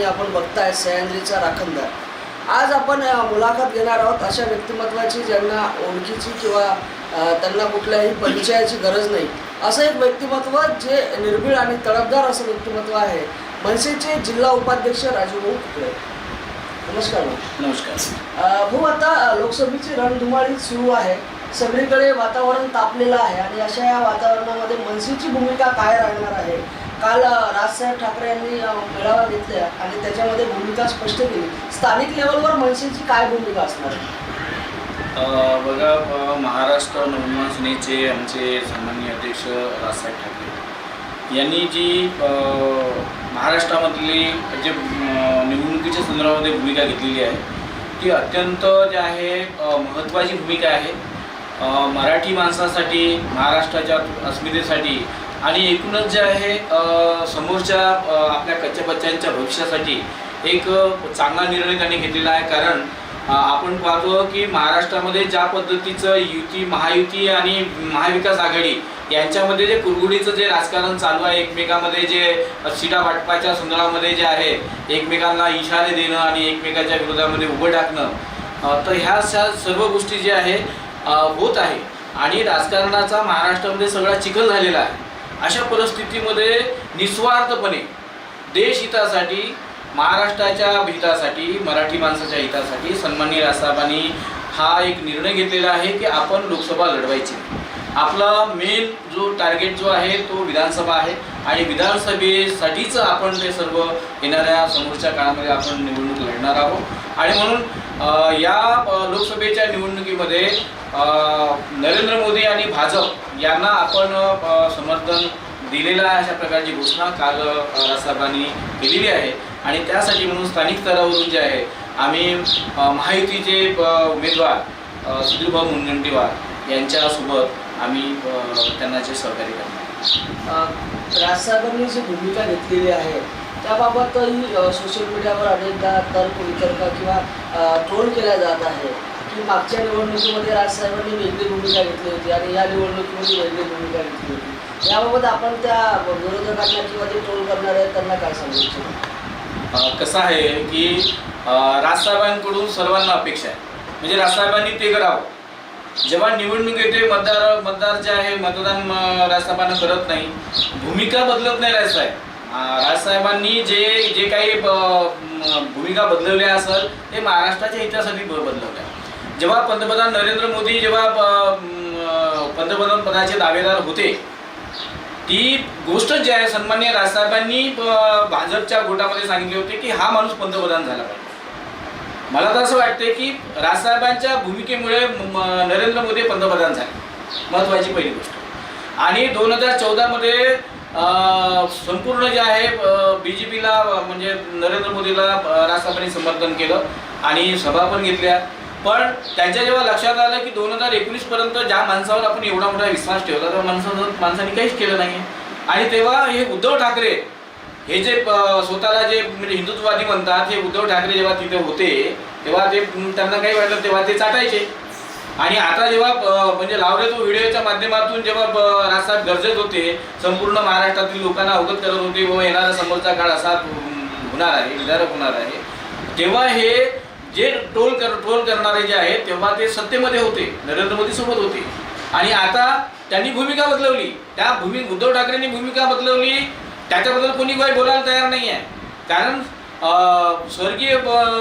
आणि आपण बघताय सह्याद्रीचा राखणदार. आज आपण मुलाखत घेणार आहोत अशा व्यक्तिमत्वाची ज्यांना ओळखीची किंवा त्यांना कुठल्याही परिचयाची गरज नाही. असं एक व्यक्तिमत्व जे निर्भीड आणि तडफदार असं व्यक्तिमत्व आहे. मनसेचे जिल्हा उपाध्यक्ष राजूभाऊ कुकडे नमस्कार. नमस्कार. भाऊ आता लोकसभेची रणधुमाळी सुरू आहे. सगळीकडे वातावरण तापलेलं आहे आणि अशा या वातावरणामध्ये मनसेची भूमिका काय राहणार आहे? काल राजसाहेब ठाकरे यांनी मेळावा घेतला आणि त्याच्यामध्ये भूमिका स्पष्ट केली. स्थानिक लेवलवर मनसेची काय भूमिका असणार? बघा महाराष्ट्र नवनिर्माण सेनेचे आमचे सन्मान्य अध्यक्ष राजसाहेब ठाकरे. यांनी जी महाराष्ट्रामधली जे निवडणुकीच्या संदर्भामध्ये भूमिका घेतलेली आहे ती अत्यंत जे आहे महत्त्वाची भूमिका आहे. मराठी माणसासाठी महाराष्ट्राच्या अस्मितेसाठी आणि एकूणच जे आहे समोरच्या आपल्या कच्च्या बच्च्यांच्या भविष्यासाठी एक चांगला निर्णय त्यांनी घेतलेला आहे. कारण आपण पाहतो की महाराष्ट्रामध्ये ज्या पद्धतीचं युती महायुती आणि महाविकास आघाडी यांच्यामध्ये जे कुरगुडीचं जे राजकारण चालू आहे एकमेकामध्ये जे शिडा वाटपाच्या संदर्भामध्ये जे आहे एकमेकांना इशारे देणं आणि एकमेकाच्या विरोधामध्ये उभं टाकणं तर ह्या सर्व गोष्टी जे आहे होत आहे. आणि राजकारणाचा महाराष्ट्रामध्ये सगळा चिखल झालेला आहे. अशा परिस्थितीमध्ये निस्वार्थपणे देश हितासाठी महाराष्ट्राच्या हितासाठी मराठी माणसाच्या हितासाठी सन्माननीय राजसाहेबांनी हा एक निर्णय घेतलेला आहे की आपण लोकसभा लढवायची. आपला मेन जो टार्गेट जो आहे तो विधानसभा आहे आणि विधानसभेसाठीच आपण ते सर्व येणाऱ्या समोरच्या काळामध्ये आपण निवडणूक लढणार आहोत. आणि म्हणून या लोकसभेच्या निवडणुकीमध्ये नरेंद्र मोदी आणि भाजप यांना आपण समर्थन दिलेलं आहे अशा प्रकारची घोषणा काल राजसाहेबांनी केलेली आहे. आणि त्यासाठी म्हणून स्थानिक स्तरावरून जे आहे आम्ही अ, महायुतीचे उमेदवार सुधीरभाऊ मुनगंटीवार यांच्यासोबत आम्ही त्यांना जे सहकार्य करणार राजसाहेबांनी जी भूमिका घेतलेली आहे त्याबाबतही सोशल मीडियावर अनेकदा तर्क वितर्क किंवा ट्रोल केला जात आहे की मागच्या निवडणुकीमध्ये राजसाहेबांनी वेगळी भूमिका घेतली होती आणि या निवडणुकीमध्ये वेगळी भूमिका घेतली होती. याबाबत आपण त्या विरोधकांना किंवा जे ट्रोल करणार आहेत त्यांना काय सांगू इच्छितो? कसं आहे की राजसाहेबांकडून सर्वांना अपेक्षा आहे. म्हणजे राजसाहेबांनी ते करावं. जेव्हा निवडणूक येते मतदार मतदार जे आहे मतदान राजसाहेबांना करत नाही. भूमिका बदलत नाही राजसाहेब राजसाहेबांनी जे जे काही भूमिका बदलवल्या असेल ते महाराष्ट्राच्या हितासाठी बदलवल्या जेव्हा पंतप्रधान नरेंद्र मोदी जेव्हा पंतप्रधान पदाचे दावेदार होते ती गोष्ट जी आहे सन्मान्य राजसाहेबांनी भाजपच्या गोटामध्ये सांगितले होते की हा माणूस पंतप्रधान झाला पाहिजे. मला तर असं वाटते की राजसाहेबांच्या भूमिकेमुळे म- नरेंद्र मोदी पंतप्रधान झाले. महत्त्वाची पहिली गोष्ट. आणि दोन हजार चौदामध्ये संपूर्ण जे आहे बी जे पीला म्हणजे नरेंद्र मोदीला राष्ट्रपतींनी समर्थन केलं आणि सभा पण घेतल्या. पण त्यांच्या जेव्हा लक्षात आलं की दोन हजार एकोणीस पर्यंत ज्या माणसावर आपण एवढा मोठा विश्वास ठेवला त्या माणसानं माणसाने काहीच केलं नाही. आणि तेव्हा हे उद्धव ठाकरे हे जे स्वतःला जे म्हणजे हिंदुत्ववादी म्हणतात हे उद्धव ठाकरे जेव्हा तिथे होते तेव्हा ते त्यांना काही वाटलं तेव्हा ते चाटायचे. आणि आता जेव्हा म्हणजे लावले तो व्हिडिओच्या माध्यमातून जेव्हा राजसाहेब गरजेत होते संपूर्ण महाराष्ट्रातील लोकांना अवगत करत होते व येणारा समोरचा काळ असा होणार आहे विदारक होणार आहे. तेव्हा हे जे ट्रोल कर ट्रोल करणारे जे आहेत तेव्हा ते सत्तेमध्ये होते नरेंद्र मोदी सोबत होते. आणि आता त्यांनी भूमिका बदलवली. त्या भूमी उद्धव ठाकरेंनी भूमिका बदलवली त्याच्याबद्दल कोणी काही बोलायला तयार नाही आहे कारण स्वर्गीय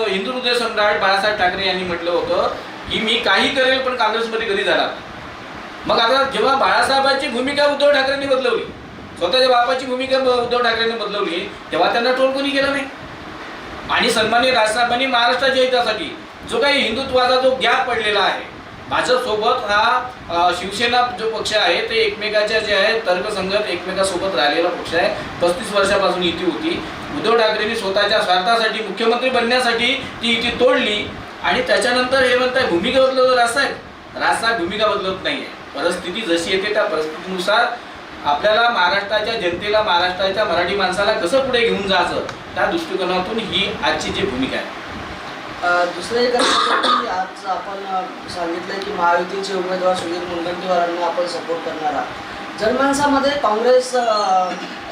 हिंदू हृदय सम्राट बाळासाहेब ठाकरे यांनी म्हटलं होतं की मी काही करेल पण काँग्रेसमध्ये कधी जाणार मग आता जेव्हा बाळासाहेबांची भूमिका उद्धव ठाकरेंनी बदलवली स्वतःच्या बापाची भूमिका उद्धव ठाकरेंनी बदलवली तेव्हा त्यांना ट्रोल कोणी केलं नाही? आणि सन्मान्य राजसाहेबांनी महाराष्ट्राच्या हितासाठी जो काही हिंदुत्वाचा जो गॅप पडलेला आहे भाजपसोबत हा शिवसेना जो पक्ष आहे ते एकमेकाच्या जे आहे तर्कसंगत एकमेकासोबत राहिलेला पक्ष आहे. पस्तीस वर्षापासून युती होती. उद्धव ठाकरेंनी स्वतःच्या स्वार्थासाठी मुख्यमंत्री बनण्यासाठी ती युती तोडली. आणि त्याच्यानंतर हे म्हणताय भूमिका बदलवतो राजसाहेब. राजसाहेब भूमिका बदलत नाही आहे परिस्थिती जशी येते त्या परिस्थितीनुसार आपल्याला महाराष्ट्राच्या जनतेला महाराष्ट्राच्या मराठी माणसाला कसं पुढे घेऊन जायचं त्या दृष्टिकोनातून ही आजची जी भूमिका आहे. दुसरं एक आज आपण सांगितलं सांगितलंय की महायुतीचे उमेदवार सुधीर मुनगंटीवारांना आपण सपोर्ट करणार आहात. जनमानसामध्ये काँग्रेस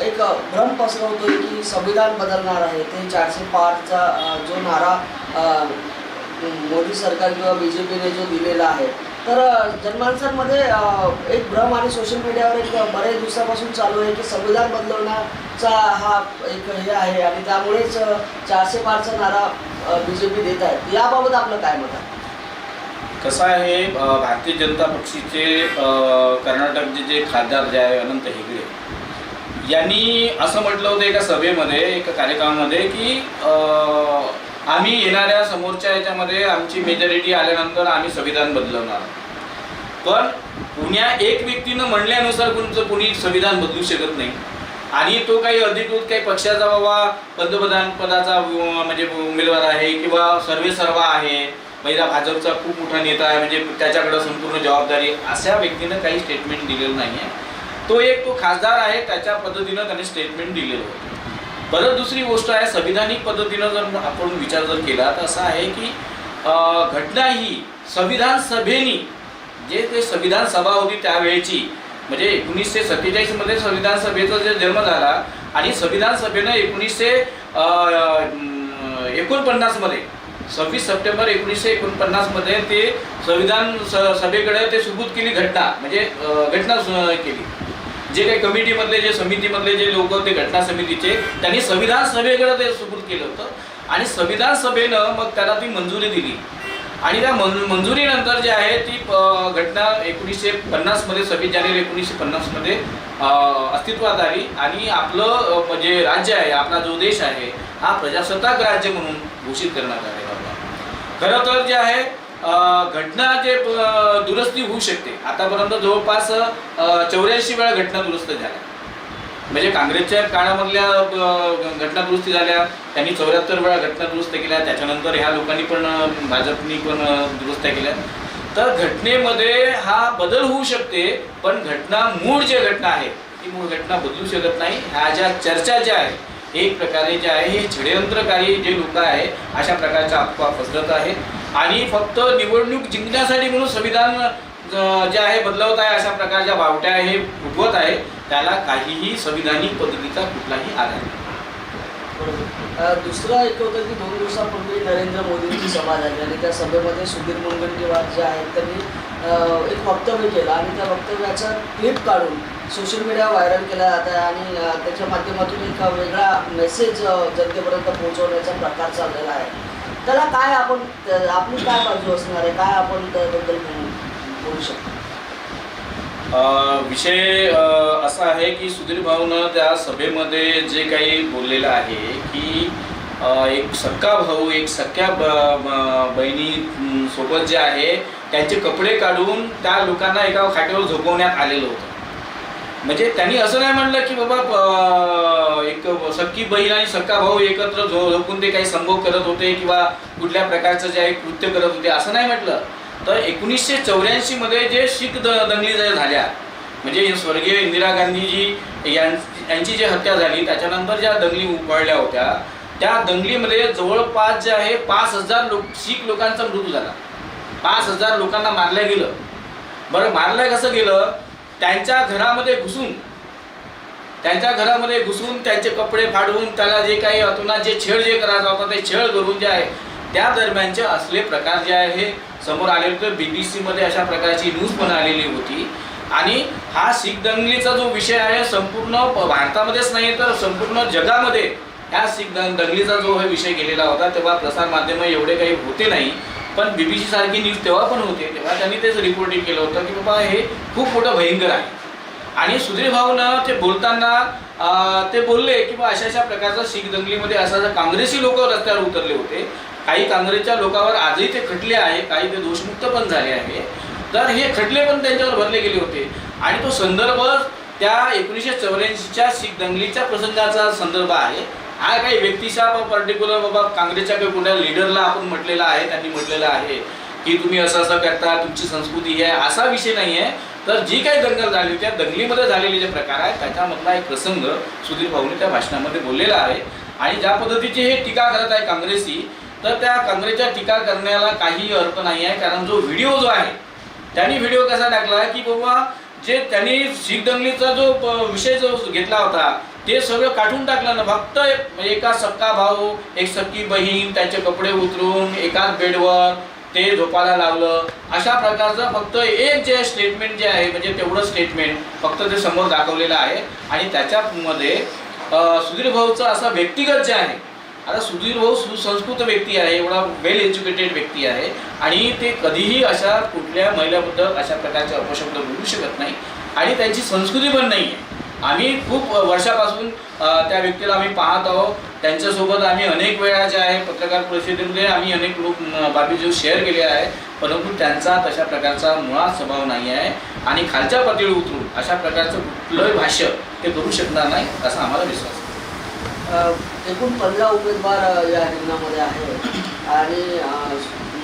एक भ्रम पसरवतोय की संविधान बदलणार आहे. ते चारशे पाचचा जो नारा मोदी सरकार किंवा बी जे पीने जो दिलेला आहे तर अ, जनमानसांमध्ये एक भ्रम आणि सोशल मीडियावर एक बरेच दिवसापासून चालू आहे की संविधान बदलवण्याचा हा एक हे आहे आणि त्यामुळेच चारशे पारचा नारा बी जे पी देत आहेत याबाबत आपलं काय मत आहे? कसं आहे भारतीय जनता पक्षाचे कर्नाटकचे जे खासदार जे आहे अनंत हेगडे यांनी असं म्हटलं होतं एका सभेमध्ये एका कार्यक्रमामध्ये की आम्ही येणाऱ्या समोरच्या याच्यामध्ये आमची मेजॉरिटी आल्यानंतर आम्ही संविधान बदलवणार. पण कुण्या एक व्यक्तीनं म्हणल्यानुसार कोणचं कुणी संविधान बदलू शकत नाही. आणि तो काही अधिकृत काही पक्षाचा बाबा पंतप्रधान पदाचा म्हणजे उमेदवार आहे किंवा सर्वे सर्वा आहे महिला भाजपचा खूप मोठा नेता आहे म्हणजे त्याच्याकडं संपूर्ण जबाबदारी अशा व्यक्तीनं काही स्टेटमेंट दिलेलं नाही आहे तो एक तो खासदार आहे त्याच्या पद्धतीनं त्याने स्टेटमेंट दिलेलं होतं. परत दुसरी गोष्ट आहे संविधानिक पद्धतीनं जर आपण विचार जर केला तर असा आहे की घटना ही संविधान सभेनी जे ते संविधान सभा होती त्यावेळेची म्हणजे एकोणीसशे सत्तेचाळीसमध्ये संविधान सभेचा जे जन्म झाला आणि संविधान सभेनं एकोणीसशे एकोणपन्नासमध्ये सव्वीस सप्टेंबर एकोणीसशे एकोणपन्नासमध्ये ते संविधान स सभेकडे ते सुबूत केली घटना म्हणजे घटना सु- केली. जे काही कमिटीमधले जे समितीमधले जे लोक होते घटना समितीचे त्यांनी संविधान सभेकडे ते सुपूर्द केलं होतं. आणि संविधान सभेनं मग त्याला ती मंजुरी दिली. आणि त्या मंज मंजुरीनंतर जे आहे ती घटना एकोणीसशे पन्नासमध्ये सव्वीस जानेवारी एकोणीसशे पन्नासमध्ये अस्तित्वात आली. आणि आपलं जे म्हणजे राज्य आहे आपला जो देश आहे हा प्रजासत्ताक राज्य म्हणून घोषित करण्यात आलेला होता खरं तर जे आहे घटना जे दुरुस्ती होऊ शकते आतापर्यंत जवळपास चौऱ्याऐंशी वेळा घटना दुरुस्त झाल्या. म्हणजे काँग्रेसच्या काळामधल्या घटना दुरुस्ती झाल्या त्यांनी चौऱ्याहत्तर वेळा घटना दुरुस्त केल्या त्याच्यानंतर ह्या लोकांनी पण भाजपनी पण दुरुस्त्या केल्या. तर घटनेमध्ये हा बदल होऊ शकते पण घटना मूळ जे घटना आहे ती मूळ घटना बदलू शकत नाही. ह्या ज्या चर्चा ज्या आहेत एक प्रकारे जे आहे हे षडयंत्रकारी जे लोक आहे अशा प्रकारच्या अफवा पसरत आहेत आणि फक्त निवडणूक जिंकण्यासाठी म्हणून संविधान जे आहे बदलवत आहे अशा प्रकारच्या बावट्या हे उठवत आहे त्याला काहीही संविधानिक पद्धतीचा कुठलाही आधार नाही. अ, दुसरं एक होतं की दोन दिवसापूर्वी नरेंद्र मोदींची सभा झाली आणि त्या सभेमध्ये सुधीर मुनगंटीवार जे आहेत त्यांनी एक वक्तव्य केलं आणि त्या वक्तव्याचा क्लिप काढून सोशल मीडिया व्हायरल केला जात आहे आणि त्याच्या माध्यमातून एक वेगळा मेसेज जनतेपर्यंत पोहोचवण्याचा प्रकार चाललेला आहे. त्याला काय आपण आपली काय बाजू असणार आहे? काय आपण त्याबद्दल बोलू शकतो? विषय असा आहे की सुधीर भाऊनं त्या सभेमध्ये जे काही बोललेलं आहे की एक सक्का भाऊ एक सख्या बहिणी सोबत जे आहे त्यांचे कपडे काढून त्या लोकांना एका खाटेवर झोपवण्यात आलेलं होतं. म्हणजे त्यांनी असं नाही म्हणलं की बाबा एक सख्खी बहीण आणि सक्का भाऊ एकत्र झो झोपून ते काही संभोग करत होते किंवा कुठल्या प्रकारचं जे आहे कृत्य करत होते असं नाही म्हटलं. तर एकोणीसशे चौऱ्याऐंशीमध्ये जे शीख द दंगली झाल्या म्हणजे स्वर्गीय इंदिरा गांधीजी यां यांची जी हत्या झाली त्याच्यानंतर ज्या दंगली उफाळल्या होत्या त्या दंगलीमध्ये जवळपास जे आहे पाच हजार लोक शीख लोकांचा मृत्यू झाला. पाच हजार लोकांना मारलं गेलं. बरं मारलं कसं गेलं? त्यांच्या घरामध्ये घुसून त्यांच्या घरामध्ये घुसून त्यांचे कपडे फाडून त्याला जे काही अतुना जे छेड जे करायचा होता ते छेड करून जे आहे त्या दरम्यानचे असले प्रकार जे आहे हे समोर आले होते. बी बी सीमध्ये अशा प्रकारची न्यूज पण आलेली होती. आणि हा शीख दंगलीचा जो विषय आहे संपूर्ण प- भारतामध्येच नाही तर संपूर्ण जगामध्ये ह्या शीख दंग दंगलीचा जो हे विषय गेलेला होता तेव्हा प्रसारमाध्यम एवढे काही होते नाही. पण बीबीसी सारखी न्यूज तेव्हा पण होते तेव्हा त्यांनी तेच रिपोर्टिंग केलं होतं की बाबा हे खूप मोठं भयंकर आहे. आणि सुधीर भाऊनं ते बोलताना ते बोलले की बा अशा अशा प्रकारचं शीख दंगलीमध्ये असं असं काँग्रेसी लोक रस्त्यावर उतरले होते. काही काँग्रेसच्या लोकांवर आजही ते खटले आहे काही ते दोषमुक्त पण झाले आहे. तर हे खटले पण त्यांच्यावर भरले गेले होते. आणि तो संदर्भ त्या एकोणीसशे चौऱ्याऐंशीच्या शीख दंगलीच्या प्रसंगाचा संदर्भ आहे. हा काही व्यक्तीच्या पर्टिक्युलर बाबा काँग्रेसच्या काही कोणत्या लिडरला आपण म्हटलेला आहे त्यांनी म्हटलेलं आहे की तुम्ही असं असं करता तुमची संस्कृती आहे असा विषय नाही आहे तर जी काही दंगल झाली त्या दंगलीमध्ये झालेले जे प्रकार आहेत त्याच्यामधला एक प्रसंग सुधीर भाऊने त्या भाषणामध्ये बोललेला आहे. आणि ज्या पद्धतीची हे टीका करत आहे काँग्रेसी तर त्या काँग्रेसच्या टीका करण्याला काही अर्थ नाही आहे. कारण जो व्हिडिओ जो आहे त्यांनी व्हिडिओ कसा टाकला की बाबा जे त्यांनी शीख दंगलीचा जो विषय जो घेतला होता ते सगळं काढून टाकलं ना फक्त एक- म्हणजे एका सक्का भाऊ एक सक्की बहीण त्याचे कपडे उतरून एकाच बेडवर ते झोपायला लावलं. अशा प्रकारचं फक्त एक जे स्टेटमेंट जे आहे म्हणजे तेवढं स्टेटमेंट फक्त ते समोर दाखवलेलं आहे. आणि त्याच्यामध्ये सुधीर भाऊचं असं व्यक्तिगत जे आहे आता सुधीर भाऊ सुसंस्कृत व्यक्ती आहे एवढा वेल एज्युकेटेड व्यक्ती आहे. आणि ते कधीही अशा कुठल्या महिलाबद्दल अशा प्रकारचे अपशब्द बोलू शकत नाही. आणि त्यांची संस्कृती पण नाही आहे आम्ही खूप वर्षापासून त्या व्यक्तीला आम्ही पाहत आहोत. त्यांच्यासोबत आम्ही अनेक वेळा जे आहे पत्रकार परिषदेमध्ये आम्ही अनेक लोक बाबी जो शेअर केले आहे. परंतु त्यांचा तशा प्रकारचा मुळात स्वभाव नाही आहे. आणि खालच्या पातळी उतरून अशा प्रकारचं कुठलंही भाष्य ते करू शकणार नाही असा आम्हाला विश्वास आहे. एकूण पंधरा उमेदवार या रिंगणामध्ये आहे आणि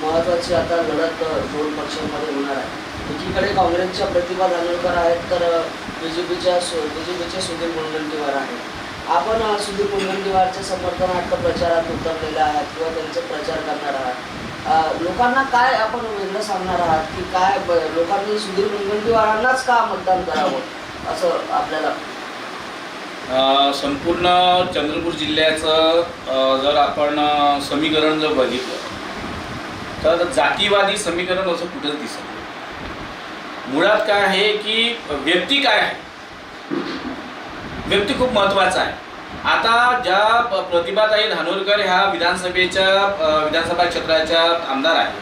महत्त्वाची आता लढत दोन पक्षांमध्ये होणार आहे. एकीकडे काँग्रेसच्या प्रतिभा धानोरकर आहेत तर बी जे पीच्या बी जे पीचे सुधीर मुनगंटीवार आहेत. आपण सुधीर मुनगंटीवारच्या समर्थनार्थ प्रचारात उतरलेले आहात किंवा त्यांचे प्रचार करणार आहात. लोकांना काय आपण वेगळं सांगणार आहात की काय ब- लोकांनी सुधीर मुनगंटीवारांनाच का मतदान करावं असं आपल्याला? संपूर्ण चंद्रपूर जिल्ह्याचं जर आपण समीकरण जर बघितलं तर जातीवादी समीकरण असं कुठंच दिसत नाही. मुळात काय आहे की व्यक्ती काय आहे? व्यक्ती खूप महत्त्वाचा आहे. आता ज्या प- प्रतिभाताई धानोरकर ह्या विधानसभेच्या विधानसभा क्षेत्राच्या आमदार आहेत.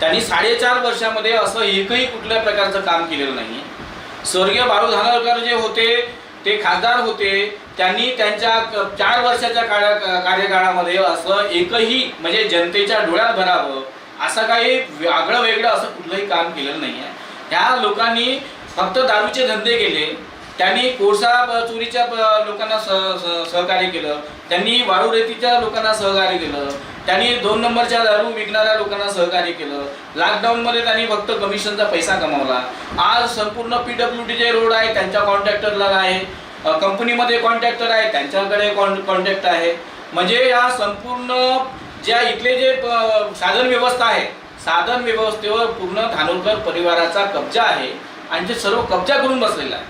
त्यांनी साडेचार वर्षामध्ये असं एकही कुठल्या प्रकारचं काम केलेलं नाही स्वर्गीय बाळू धानोरकर जे होते ते खासदार होते त्यांनी त्यांच्या चार वर्षाच्या काळा कार्यकाळामध्ये असं एकही म्हणजे जनतेच्या डोळ्यात भरावं असं काही आगळं वेगळं असं कुठलंही काम केलेलं नाही आहे ह्या लोकांनी फक्त दारूचे धंदे केले. त्यांनी कोळसा चोरीच्या लोकांना सह सह- सहकार्य केलं. त्यांनी वाळू रेतीच्या लोकांना सहकार्य केलं. त्यांनी दोन नंबरच्या दारू विकणाऱ्या लोकांना सहकार्य केलं. लॉकडाऊनमध्ये त्यांनी फक्त कमिशनचा पैसा कमावला. आज संपूर्ण पी डब्ल्यू डी जे रोड आहे त्यांच्या कॉन्ट्रॅक्टरला आहे. कंपनीमध्ये कॉन्ट्रॅक्टर आहे त्यांच्याकडे कॉन कॉन्ट्रॅक्ट आहे. म्हणजे या संपूर्ण ज्या इथले जे साधन व्यवस्था आहे साधन व्यवस्थेवर पूर्ण धानोरकर परिवाराचा कब्जा आहे आणि ते सर्व कब्जा करून बसलेला आहे.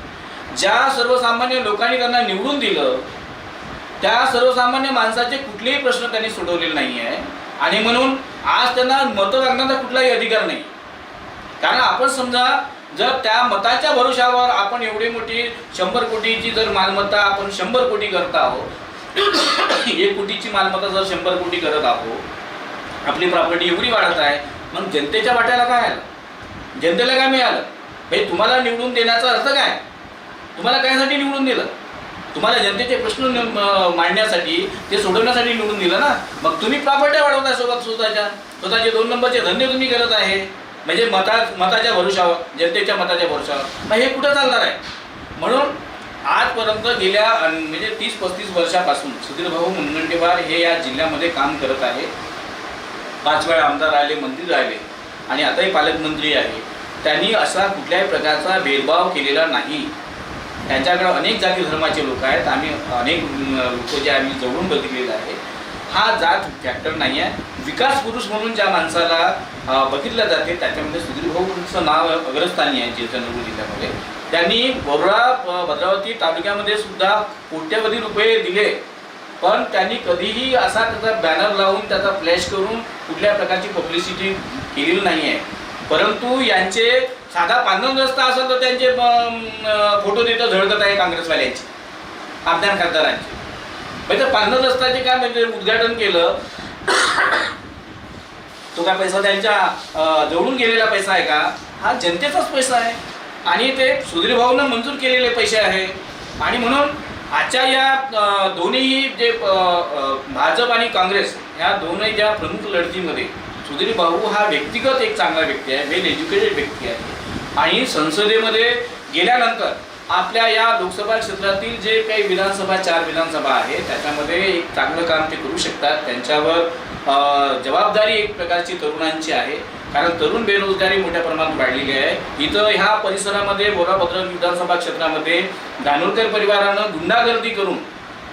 ज्या सर्वसामान्य लोकांनी त्यांना निवडून दिलं त्या सर्वसामान्य माणसाचे कुठलेही प्रश्न त्यांनी सोडवलेले नाही आहे आणि म्हणून आज त्यांना मतं लागण्याचा कुठलाही अधिकार नाही. कारण आपण समजा जर त्या मताच्या भरोशावर आपण एवढी मोठी शंभर कोटीची जर मालमत्ता आपण शंभर कोटी करत आहोत एक कोटीची मालमत्ता जर शंभर कोटी करत आहोत आपली प्रॉपर्टी एवढी वाढत आहे मग जनतेच्या वाट्याला काय आलं? जनतेला काय मिळालं? भाई तुम्हाला निवडून देण्याचा अर्थ काय? तुम्हाला कायसाठी निवडून दिलं? तुम्हाला जनतेचे प्रश्न मांडण्यासाठी ते सोडवण्यासाठी निवडून दिलं ना? मग तुम्ही प्रॉपर्ट्या वाढवताय सोबत स्वतःच्या. स्वतःचे दोन नंबरचे धंदे तुम्ही करत आहे. म्हणजे मता मताच्या भरोशावर जनतेच्या मताच्या भरोशावर. मग हे कुठं चालणार आहे? म्हणून आजपर्यंत गेल्या म्हणजे तीस पस्तीस वर्षापासून सुधीरभाऊ मुनगंटीवार हे या जिल्ह्यामध्ये काम करत आहे. पाच वेळा आमदार राहिले मंत्री राहिले आणि आताही पालकमंत्री आहे. त्यांनी असा कुठल्याही प्रकारचा भेदभाव केलेला नाही. त्यांच्याकडे अनेक जाती धर्माचे लोक आहेत. आम्ही अनेक लोक जे आम्ही जवळून बघितलेलं आहे. हा जात फॅक्टर नाही आहे. विकास पुरुष म्हणून ज्या माणसाला बघितलं जाते त्याच्यामध्ये सुधीरभाऊंचं नाव अग्रस्थानी आहे जे चंद्रपूर जिल्ह्यामध्ये. त्यांनी बोर्डा भद्रावती तालुक्यामध्ये सुद्धा कोट्यवधी रुपये दिले. पण त्यांनी कधीही असा त्याचा बॅनर लावून त्याचा फ्लॅश करून कुठल्या प्रकारची पब्लिसिटी केलेली नाही आहे परंतु यांचे साधा पांढरण रस्ता असेल तर त्यांचे फोटो तिथं झळकत आहे काँग्रेसवाल्यांचे आमदार खासदारांचे. म्हणजे पांढरण रस्त्याचे काय म्हणजे उद्घाटन केलं तो काय पैसा त्यांच्या जवळून गेलेला पैसा आहे का? हा जनतेचाच पैसा आहे. आणि ते सुधीर भाऊनं मंजूर केलेले पैसे आहे. आणि म्हणून आजच्या या दोन्ही जे भाजप आणि काँग्रेस ह्या दोन्ही ज्या प्रमुख लढतीमध्ये सुधीर भाऊ हा व्यक्तिगत एक चांगला व्यक्ती आहे वेल एज्युकेटेड व्यक्ती आहे. आणि संसदेमध्ये गेल्यानंतर आपल्या या लोकसभा क्षेत्रातील जे काही विधानसभा चार विधानसभा आहे त्याच्यामध्ये एक चांगलं काम ते करू शकतात. त्यांच्यावर जबाबदारी एक प्रकारची तरुणांची आहे. कारण तरुण बेरोजगारी मोठ्या प्रमाणात वाढलेली आहे. इथं ह्या परिसरामध्ये बोराभद्र विधानसभा क्षेत्रामध्ये धानोरकर परिवारानं गुंडागर्दी करून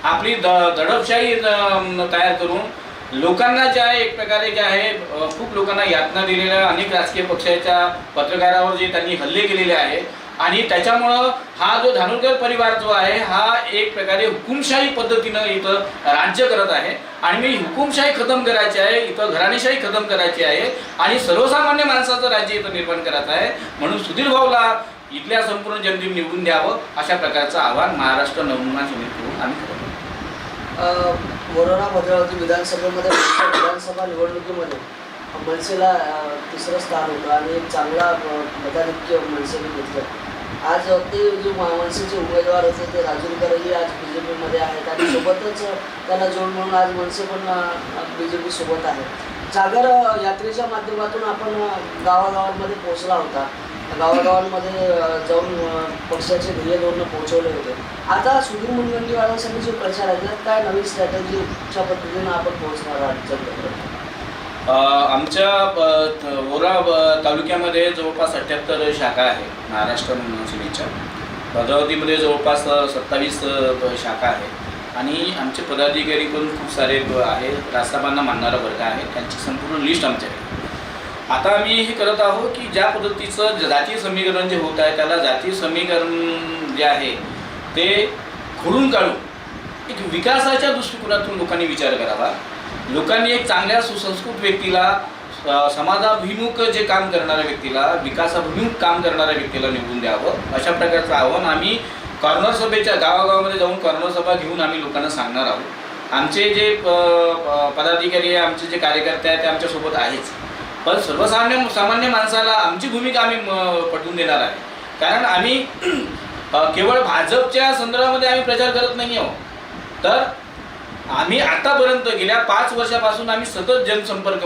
आपली द दडपशाही तयार करून लोकांना जे आहे एक प्रकारे जे आहे खूप लोकांना यातना दिलेल्या अनेक राजकीय पक्षाच्या पत्रकारावर जे त्यांनी हल्ले केलेले आहे आणि त्याच्यामुळं हा जो धानोरकर परिवार जो आहे हा एक प्रकारे हुकुमशाही पद्धतीनं इथं राज्य करत आहे. आणि मी हुकुमशाही खतम करायची आहे इथं घराणेशाही खतम करायची आहे आणि सर्वसामान्य माणसाचं राज्य इथं निर्माण करायचं आहे. म्हणून सुधीर भाऊला इथल्या संपूर्ण जनतेने निवडून द्यावं अशा प्रकारचं आव्हान महाराष्ट्र नवनिर्माण समितीकडून आम्ही करतो. अ, वरोरा भद्रावती विधानसभेमध्ये विधानसभा निवडणुकीमध्ये मनसेला तिसरं स्थान होतं आणि एक चांगला मताधिक्य मनसेने घेतलं. आज ते जे मा- मनसेचे उमेदवार होते ते राजूरकरही आज बी जे पीमध्ये आहेत आणि सोबतच त्यांना जोड म्हणून आज मनसे पण बी जे पीसोबत आहे जागर यात्रेच्या माध्यमातून आपण गावागावांमध्ये पोहोचला होता. गावागावांमध्ये जाऊन पक्षाचे ध्येय धोरणं पोहोचवले होते. आता सुधीर मुनगंटीवारांसाठी जो प्रचार आहे त्यात काय नवीन स्ट्रॅटेजीच्या पद्धतीनं आपण पोहोचणार आहात? जनतेपर्यंत आमच्या अ, ओरा तालुक्यामध्ये जवळपास अठ्ठ्याहत्तर शाखा आहे महाराष्ट्र नवनिर्माण भद्रावतीमध्ये जवळपास सत्तावीस शाखा आहे आणि आमचे पदाधिकारी पण खूप सारे आहे राजसाहेबांना मानणारा वर्ग आहे. त्यांची संपूर्ण लिस्ट आमच्याकडे आता आम्ही हे करत आहोत की ज्या पद्धतीचं जातीय समीकरण जे होत आहे त्याला जातीय समीकरण जे आहे ते खोडून काढून एक विकासाच्या दृष्टिकोनातून लोकांनी विचार करावा. लोकांनी एक चांगल्या सुसंस्कृत व्यक्तीला समाजाभिमुख जे काम करणाऱ्या व्यक्तीला विकासाभिमुख काम करणाऱ्या व्यक्तीला निवडून द्यावं अशा प्रकारचं आव्हान आम्ही कॉर्नर सभेच्या गावागावामध्ये जाऊन कॉर्नर सभा घेऊन आम्ही लोकांना सांगणार आहोत. आमचे जे पदाधिकारी आहे आमचे जे कार्यकर्ते आहेत ते आमच्यासोबत आहेच. पण सर्वसामान्य सामान्य माणसाला आमची भूमिका आम्ही म, पटवून देणार आहे. कारण आम्ही केवळ भाजपच्या संदर्भामध्ये आम्ही प्रचार करत नाही आहोत. तर आम्ही आतापर्यंत गेल्या पाच वर्षापासून आम्ही सतत जनसंपर्क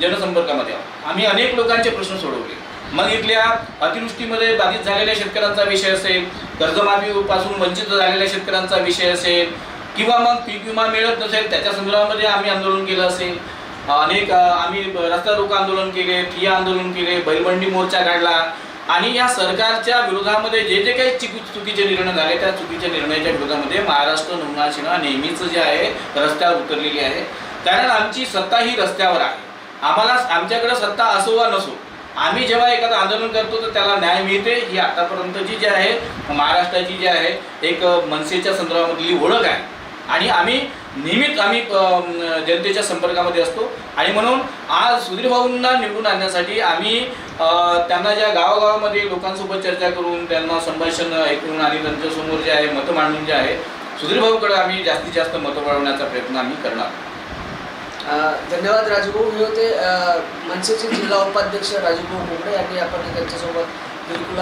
जनसंपर्कामध्ये आहोत. आम्ही अनेक लोकांचे प्रश्न सोडवले. मग इथल्या अतिवृष्टीमध्ये बाधित झालेल्या शेतकऱ्यांचा विषय असेल कर्जमाफीपासून वंचित झालेल्या शेतकऱ्यांचा विषय असेल किंवा मग पीक विमा मिळत नसेल त्याच्या संदर्भामध्ये आम्ही आंदोलन केलं असेल. अनेक आम्ही रस्ता रोको आंदोलन केले ठिया आंदोलन केले बैलबंडी मोर्चा काढला आणि या सरकारच्या विरोधामध्ये जे जे काही चुकी चुकीचे निर्णय झाले त्या चुकीच्या निर्णयाच्या विरोधामध्ये महाराष्ट्र नमुना सेना नेहमीच जे आहे रस्त्यावर उतरलेली आहे. कारण आमची सत्ता ही रस्त्यावर आहे. आम्हाला आमच्याकडे सत्ता असो वा नसो आम्ही जेव्हा एखादं आंदोलन करतो तर त्याला न्याय मिळते. ही आतापर्यंतची जी आहे महाराष्ट्राची जी आहे एक मनसेच्या संदर्भामधली ओळख आहे. आणि आम्ही नेहमीच आम्ही जनतेच्या संपर्कामध्ये असतो. आणि म्हणून आज सुधीर भाऊंना निवडून आणण्यासाठी आम्ही त्यांना ज्या गावागावामध्ये लोकांसोबत चर्चा करून त्यांना संभाषण ऐकून आणि त्यांच्यासमोर जे आहे मतं मांडून जे आहे सुधीरभाऊकडे आम्ही जास्तीत जास्त मतं वाढवण्याचा प्रयत्न आम्ही करणार. धन्यवाद राजूभाऊ. हे होते मनसेचे जिल्हा उपाध्यक्ष राजूभाऊ कोंबडे यांनी आपण त्यांच्यासोबत बिलकुल